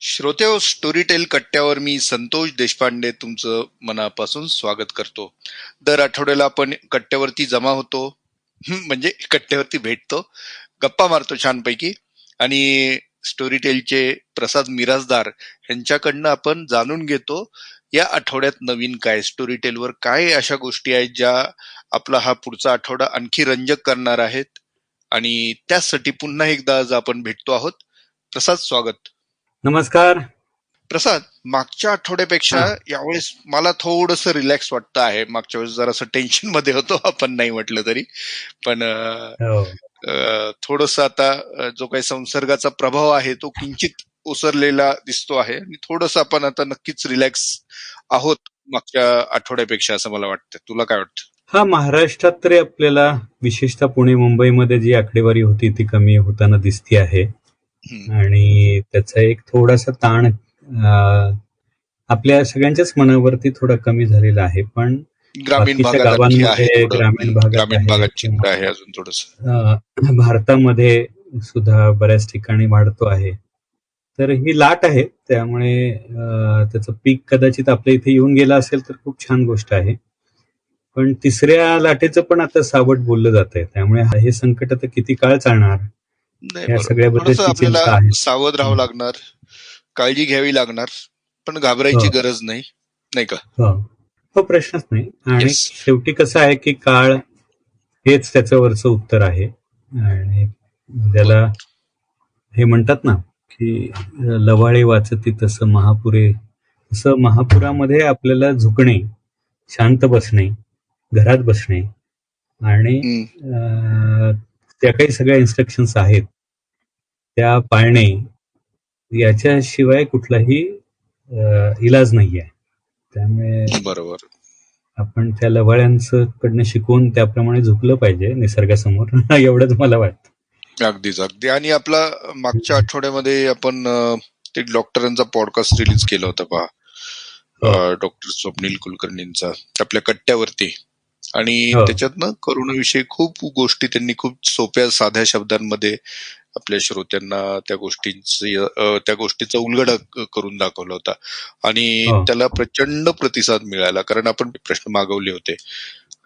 श्रोते हो, स्टोरीटेल कट्ट्यावर मी संतोष देशपांडे तुमचं मनापासून स्वागत करतो. दर आठवड्याला आपण कट्ट्यावरती जमा होतो. म्हणजे कट्ट्यावरती भेटतो. गप्पा मारतो छानपैकी. आणि स्टोरीटेलचे प्रसाद मिराजदार यांच्याकडनं आपण जाणून घेतो या आठवड्यात नवीन काय स्टोरीटेलवर काय अशा गोष्टी आहेत ज्या आपला हा पुढचा आठवडा आणखी रंजक करणार आहेत? आणि त्यासाठी पुन्हा एकदा आज आपण भेटतो आहोत. प्रसाद स्वागत. नमस्कार. प्रसाद मागच्या आठवड्यापेक्षा. यावेळेस मला थोडस रिलॅक्स वाटतं आहे. मागच्या वेळेस जरासं टेन्शनमध्ये होतो आपण नाही म्हटलं तरी. पण हो. थोडस आता जो काही संसर्गाचा प्रभाव आहे तो किंचित ओसरलेला दिसतो आहे. आणि थोडस आपण आता नक्कीच रिलॅक्स आहोत मागच्या आठवड्यापेक्षा असं मला वाटतं. तुला काय वाटतं? हा महाराष्ट्रात तरी आपल्याला विशेषतः पुणे मुंबईमध्ये जी आकडेवारी होती ती कमी होताना दिसती आहे. आणि त्याचा एक थोडासा ताण आपल्या सगळ्यांच्याच मनावरती थोडा कमी झालेला आहे पण ग्रामीण गावांमध्ये. ग्रामीण भागात आहे. भागात चिंता आहे अजून थोडस. भारतामध्ये सुद्धा बऱ्याच ठिकाणी वाढतो आहे. तर ही लाट आहे त्यामुळे त्याचं पीक कदाचित आपल्या इथे येऊन गेलं असेल तर खूप छान गोष्ट आहे. पण तिसऱ्या लाटेचं पण आता सावट बोललं जात आहे त्यामुळे हे संकट आता किती काळ चालणार? आपल्याला. सावध राहावं लागणार काळजी घ्यावी लागणार पण घाबरायची. गरज नाही नाही का? हो. प्रश्नच नाही. आणि. शेवटी कसं आहे की काळ हेच त्याच्यावरचं उत्तर आहे. आणि त्याला हे म्हणतात ना की लवाळे वाचती तसं महापुरे तसं महापुरामध्ये आपल्याला झुकणे शांत बसणे घरात बसणे आणि त्या काही सगळ्या इन्स्ट्रक्शन्स आहेत. त्या पाळणे याच्याशिवाय कुठलाही इलाज नाहीये. त्यामुळे बरोबर. आपण त्या लवाळ्यांचं कडनं शिकून त्याप्रमाणे झुकलं पाहिजे निसर्गासमोर एवढंच मला वाटतं. अगदीच अगदी. आणि आपला मागच्या आठवड्यामध्ये आपण ते डॉक्टरांचा पॉडकास्ट रिलीज केला होता पहा. हो. डॉक्टर स्वप्नील कुलकर्णींचा आपल्या कट्ट्यावरती. आणि हो. त्याच्यातनं करोनाविषयी खूप गोष्टी त्यांनी खूप सोप्या साध्या शब्दांमध्ये आपल्या श्रोत्यांना त्या गोष्टींची त्या गोष्टीचा उलगडा करून दाखवला होता. आणि हो. त्याला प्रचंड प्रतिसाद मिळाला कारण आपण प्रश्न मागवले होते.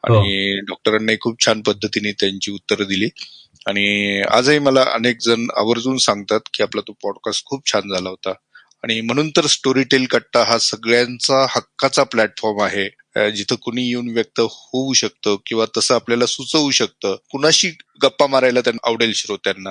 आणि डॉक्टरांनी खूप छान पद्धतीने त्यांची उत्तरं दिली. आणि आजही मला अनेक जण आवर्जून सांगतात की आपला तो पॉडकास्ट खूप छान झाला होता. आणि म्हणून तर स्टोरी टेल कट्टा हा सगळ्यांचा हक्काचा प्लॅटफॉर्म आहे. जिथं कुणी येऊन व्यक्त होऊ शकतं किंवा तसं आपल्याला सुचवू शकतं. कुणाशी गप्पा मारायला त्यांना आवडेल श्रोत्यांना.